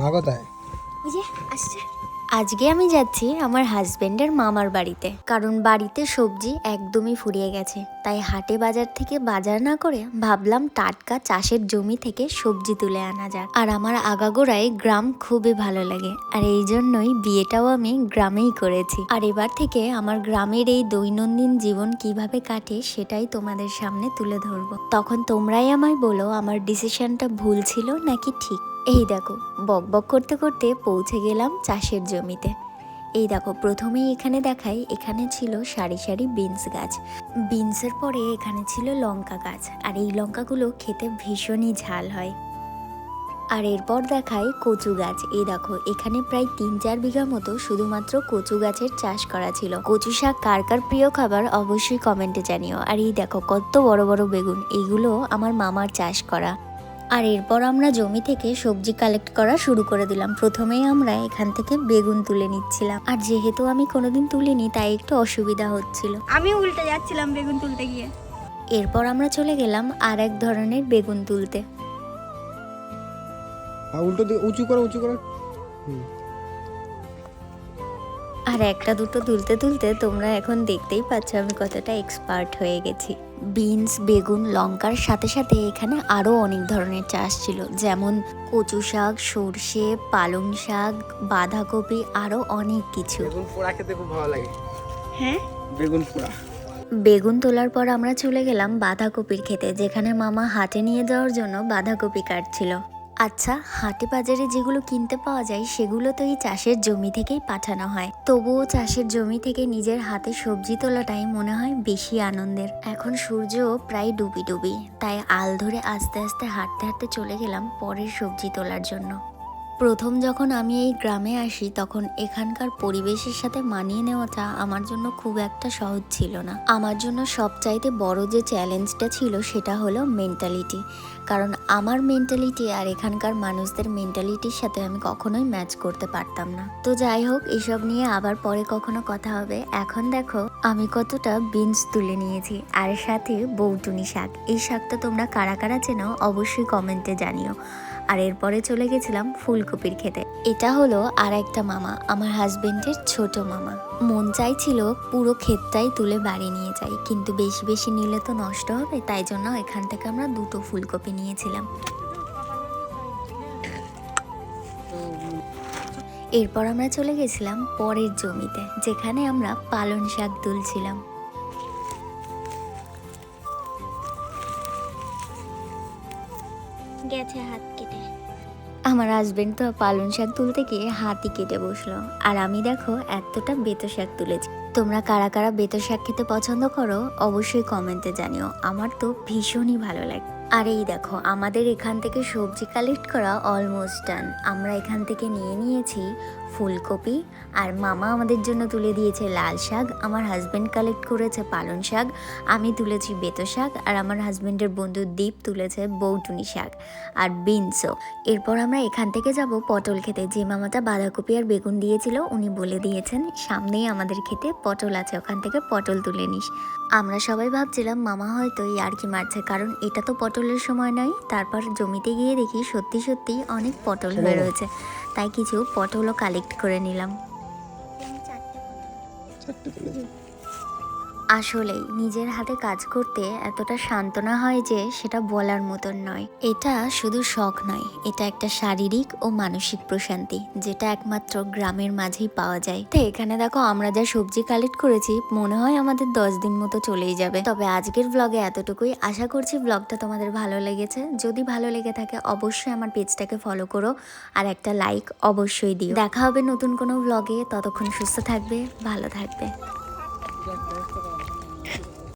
মা কোথায়? আজকে আমি যাচ্ছি আমার হাজবেন্ডের মামার বাড়িতে। কারণ বাড়িতে সবজি একদমই ফুরিয়ে গেছে। তাই হাটে বাজার থেকে বাজার না করে ভাবলাম টাটকা চাষের জমি থেকে সবজি তুলে আনা যাক। আর আমার আগাগোড়ায় গ্রাম খুবই ভালো লাগে। আর এই জন্যই বিয়েটাও আমি গ্রামেই করেছি। আর এবার থেকে আমার গ্রামের এই দৈনন্দিন জীবন কীভাবে কাটে সেটাই তোমাদের সামনে তুলে ধরবো। তখন তোমরাই আমায় বলো আমার ডিসিশনটা ভুল ছিল নাকি ঠিক। এই দেখো, বক বক করতে করতে পৌঁছে গেলাম চাষের জমিতে। এই দেখো, প্রথমেই এখানে দেখাই, এখানে ছিল সারি সারি বিনস গাছ। বিনসের পরে এখানে ছিল লঙ্কা গাছ, আর এই লঙ্কাগুলো খেতে ভীষণই ঝাল হয়। আর এরপর দেখাই কচু গাছ। এই দেখো, এখানে প্রায় তিন চার বিঘা মতো শুধুমাত্র কচু গাছের চাষ করা ছিল। কচু শাক কার কার প্রিয় খাবার অবশ্যই কমেন্টে জানিও। আর এই দেখো, কত বড় বড় বেগুন এইগুলো আমার মামার চাষ করা। আর এরপর আমরা জমি থেকে সবজি কালেক্ট করা শুরু করে দিলাম। প্রথমেই আমরা এখান থেকে বেগুন তুলে নিচ্ছিলাম। আর যেহেতু আমি কোনোদিন তুলিনি তাই একটু অসুবিধা হচ্ছিল। আমি উল্টে যাচ্ছিলাম বেগুন তুলতে গিয়ে। এরপর আমরা চলে গেলাম আর এক ধরনের বেগুন তুলতে। উল্টো উঁচু করো উঁচু করো। আর একটা দুটো তুলতে তুলতে তোমরা এখন দেখতেই পাচ্ছ আমি কতটা এক্সপার্ট হয়ে গেছি। বিনস বেগুন লঙ্কার সাথে সাথে এখানে আরও অনেক ধরনের চাষ ছিল। যেমন কচু শাক সর্ষে পালং শাক বাঁধাকপি আরও অনেক কিছু। বেগুন পোড়া খেতে খুব ভালো লাগে। হ্যাঁ? বেগুন পোড়া। বেগুন তোলার পর আমরা চলে গেলাম বাঁধাকপির খেতে যেখানে মামা হাতে নিয়ে যাওয়ার জন্য বাঁধাকপি কাটছিল। আচ্ছা হাটে বাজারে যেগুলো কিনতে পাওয়া যায় সেগুলো তো এই চাষের জমি থেকেই পাঠানো হয়। তবুও চাষের জমি থেকে নিজের হাতে সবজি তোলাটাই মনে হয় বেশি আনন্দের। এখন সূর্য প্রায় ডুবি ডুবি, তাই আল ধরে আস্তে আস্তে হাঁটতে হাঁটতে চলে গেলাম পরের সবজি তোলার জন্য। প্রথম যখন আমি এই গ্রামে আসি, তখন এখানকার পরিবেশের সাথে মানিয়ে নেওয়াটা আমার জন্য খুব একটা সহজ ছিল না। আমার জন্য সবচাইতে বড় যে চ্যালেঞ্জটা ছিল, সেটা হলো মেন্টালিটি কারণ আমার মেন্টালিটি আর এখানকার মানুষদের মেন্টালিটির সাথে আমি কখনোই ম্যাচ করতে পারতাম না। তো যাই হোক, এসব নিয়ে আবার পরে কখনো কথা হবে। এখন দেখো, আমি কতটা বিনস তুলে নিয়েছি। আর সাথে বৌটুনি শাক। এই শাকটা তোমরা কারা কারা চেনো, অবশ্যই কমেন্টে জানিও। আর এরপরে চলে গেছিলাম ফুলকপির খেতে। এটা হলো আর একটা মামা, আমার হাজবেন্ডের ছোট মামা। মন চাইছিল পুরো ক্ষেতটাই তুলে বাড়ি নিয়ে যাই, কিন্তু বেশি বেশি নিলে তো নষ্ট হবে, তাই জন্য এখান থেকে আমরা দুটো ফুলকপি নিয়েছিলাম। এরপর আমরা চলে গেছিলাম পরের জমিতে, যেখানে আমরা পালন শাক তুলছিলাম গেছে হাত কেটে। আমার হাজবেন্ড তো পালন শাক তুলতে গিয়ে হাতি কেটে বসল। আর আমি দেখো এতটা বেতো শাক তুলেছি। তোমরা কারা কারা বেতো শাক খেতে পছন্দ করো, অবশ্যই কমেন্টে জানিও। আমার তো ভীষণই ভালো লাগে। আর এই দেখো, আমাদের এখান থেকে সবজি কালেক্ট করা অলমোস্ট ডান আমরা এখান থেকে নিয়ে নিয়েছি ফুলকপি আর মামা আমাদের জন্য তুলে দিয়েছে লাল শাক আমার হাজব্যান্ড কালেক্ট করেছে পালং শাক আমি তুলেছি বেতো শাক আর আমার হাজব্যান্ডের বন্ধু দীপ তুলেছে বৌটুনি শাক আর বিনসও। এরপর আমরা এখান থেকে যাব পটল খেতে যে মামাটা বাঁধাকপি আর বেগুন দিয়েছিল উনি বলে দিয়েছেন সামনেই আমাদের খেতে পটল আছে ওখান থেকে পটল তুলে নিস। আমরা সবাই ভাবছিলাম মামা হয়তো এই আর কি মারছে কারণ এটা তো পটলের সময় নয় তারপর জমিতে গিয়ে দেখি সত্যি সত্যি অনেক পটল হয়ে রয়েছে। তাই কিছু পটলও কালেক্ট করে নিলাম চারটে। আসলেই নিজের হাতে কাজ করতে এতটা সান্ত্বনা হয় যে সেটা বলার মতন নয়। এটা শুধু শখ নয়, এটা একটা শারীরিক ও মানসিক প্রশান্তি, যেটা একমাত্র গ্রামের মাঝেই পাওয়া যায়। তো এখানে দেখো, আমরা যা সবজি কালেক্ট করেছি, মনে হয় আমাদের দশ দিন মতো চলেই যাবে। তবে আজকের ব্লগে এতটুকুই। আশা করছি ব্লগটা তোমাদের ভালো লেগেছে। যদি ভালো লেগে থাকে, অবশ্যই আমার পেজটাকে ফলো করো আর একটা লাইক অবশ্যই দিও। দেখা হবে নতুন কোনো ব্লগে ততক্ষণ সুস্থ থাকবে, ভালো থাকবে।